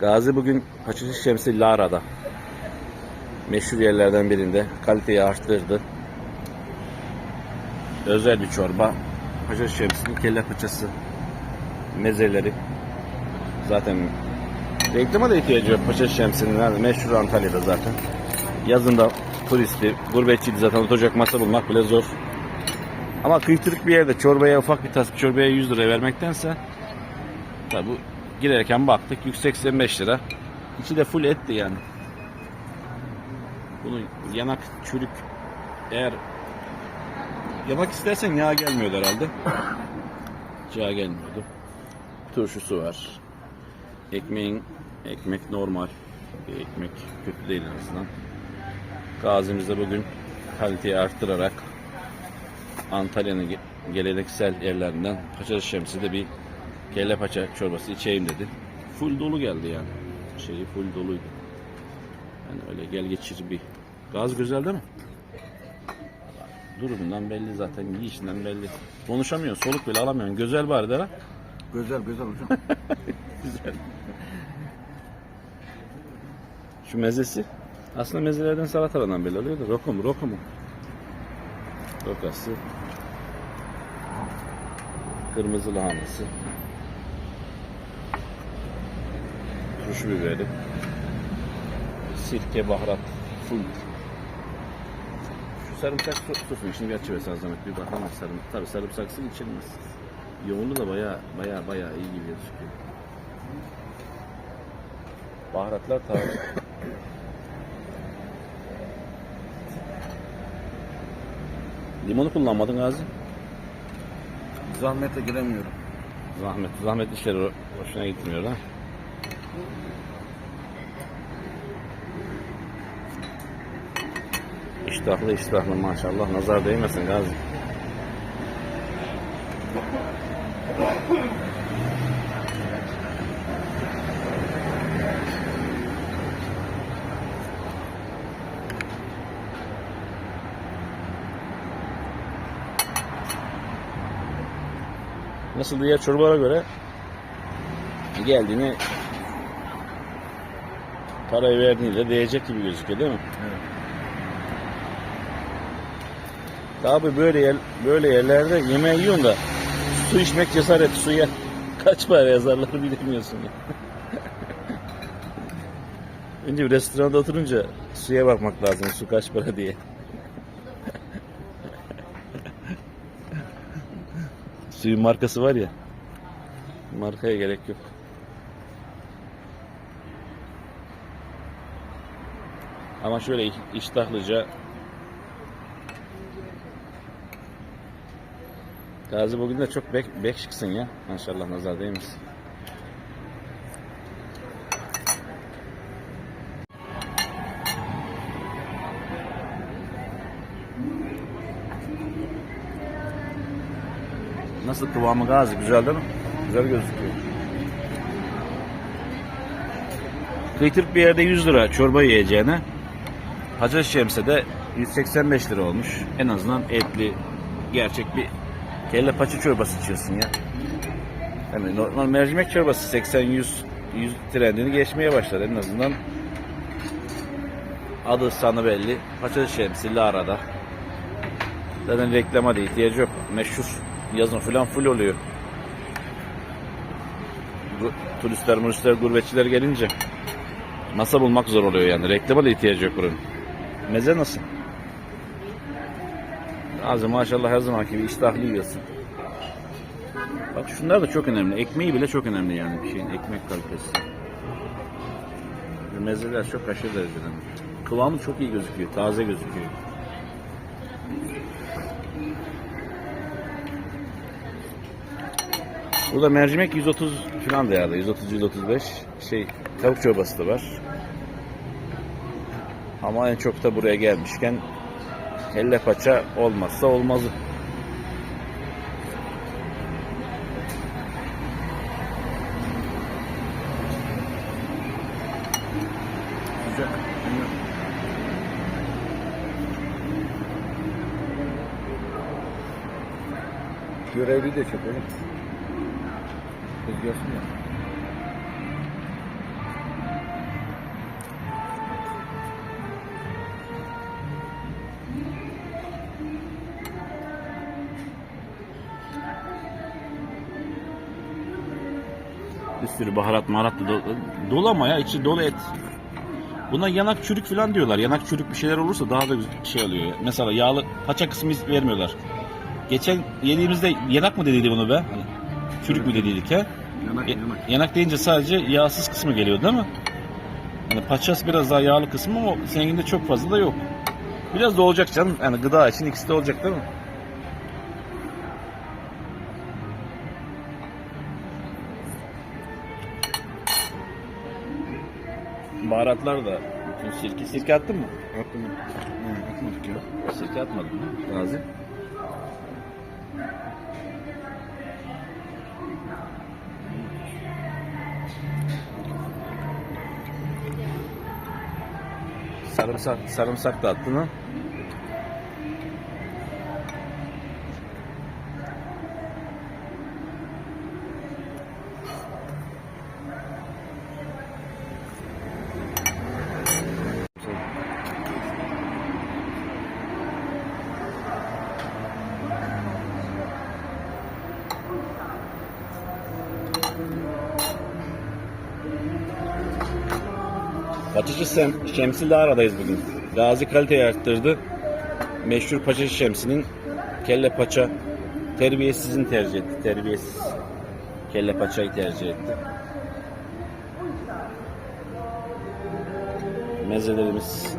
Gazi bugün Paçacı Şemsi Lara'da. Meşhur yerlerden birinde. Kaliteyi arttırdı. Özel bir çorba. Paçacı Şemsi'nin kelle paçası. Mezeleri. Zaten reklama da ihtiyacı yok Paçacı Şemsi'nin. Yani meşhur Antalya'da zaten. Yazında turisti, gurbetçiydi zaten oturacak masa bulmak bile zor. Ama kıytırık bir yerde çorbaya ufak bir tas çorbaya 100 lira vermektense tabi bu girerken baktık 185 lira. İçi de full etti yani. Bunun yanak çürük eğer yanak istersen yağ gelmiyordu herhalde. Yağ gelmiyordu. Turşusu var. Ekmeğin ekmek normal. Bir ekmek kötü değil en azından. Gazimizde bugün kaliteyi arttırarak Antalya'nın ge- geleneksel yerlerinden Paça Şemsi de bir kelle paça çorbası içeyim dedi. Full dolu geldi yani. Şeyi full doluydu. Yani öyle gel geçir bir. Gaz güzel değil mi? Durumundan belli zaten, yiyişinden belli. Konuşamıyorsun, soluk bile alamıyorsun. Güzel bari de lan. Güzel güzel hocam. Güzel. Şu mezesi. Aslında mezelerden salatadan belli oluyor da. Roko mu? Roko mu? Rokası. Kırmızı lahanası. Turşu biberi. Sirke, baharat. Full. Şu sarımsak so- sosunu şimdi bir açıversen zahmet bir bakalım sarımsak. Tabi sarımsaksız içilmez. Yoğunluğu da baya baya baya iyi gibi gözüküyor. Baharatlar taze. Limonu kullanmadın Gazi. Zahmete giremiyorum. Zahmet, zahmet işleri ho- hoşuna gitmiyor ha. İştahlı iştahlı maşallah nazar değmesin Gazi. Nasıl diğer çorbalara göre geldiğini parayı verdiğinde değecek gibi gözüküyor değil mi? Evet. Abi böyle yer, böyle yerlerde yemeği yiyorsun da su içmek cesaret suya kaç para yazarlar bilmiyorsun ya. Önce bir restoranda oturunca suya bakmak lazım su kaç para diye. Suyun markası var ya. Markaya gerek yok. Ama şöyle iş- iştahlıca Gazi bugün de çok bek, bek şıksın ya. Maşallah nazar değmesin. Nasıl kıvamı Gazi? Güzel değil mi? Güzel gözüküyor. Kıytırık bir yerde 100 lira çorba yiyeceğine Hacı Şemsi'de 185 lira olmuş. En azından etli, gerçek bir kelle paça çorbası içiyorsun ya. Yani normal mercimek çorbası 80-100 100 trendini geçmeye başladı en azından. Adı sanı belli. Paça Şemsi Lara'da. Zaten reklama da ihtiyacı yok. Meşhur. Yazın falan full oluyor. Turistler, turistler, gurbetçiler gelince masa bulmak zor oluyor yani. Reklama da ihtiyacı yok buranın. Meze nasıl? Az maşallah her zamanki gibi iştahlı yiyorsun. Bak şunlar da çok önemli. Ekmeği bile çok önemli yani bir şeyin. Ekmek kalitesi. Mezeler çok aşırı derecede. Kıvamı çok iyi gözüküyor. Taze gözüküyor. Burada mercimek 130 falan değerli. 130-135. Şey tavuk çorbası da var. Ama en çok da buraya gelmişken kelle paça olmazsa olmazı. Sıcak. Görevli de çok oğlum. Kız gelsin ya. Bir sürü baharat maharat da dolu, dolu ama ya içi dolu et. Buna yanak çürük falan diyorlar. Yanak çürük bir şeyler olursa daha da şey oluyor. Mesela yağlı paça kısmı vermiyorlar. Geçen yediğimizde yanak mı dediydi bunu be? Hani çürük mü dediydik ha? Yanak Ya- yanak. yanak deyince sadece yağsız kısmı geliyor değil mi? Yani paçası biraz daha yağlı kısmı ama seninkinde çok fazla da yok. Biraz da olacak canım. Yani gıda için ikisi de olacak değil mi? Baharatlar da bütün sirke. Sirke attın mı? Attım. Hı, atmadık ya. Sirke atmadın mı? Gazi. Sarımsak, sarımsak da attın ha? Paçacı Sem, Şemsi'yle aradayız bugün. Gazi kaliteyi arttırdı. Meşhur Paçacı Şemsi'nin kelle paça terbiyesizini tercih etti. Terbiyesiz kelle paçayı tercih etti. Mezelerimiz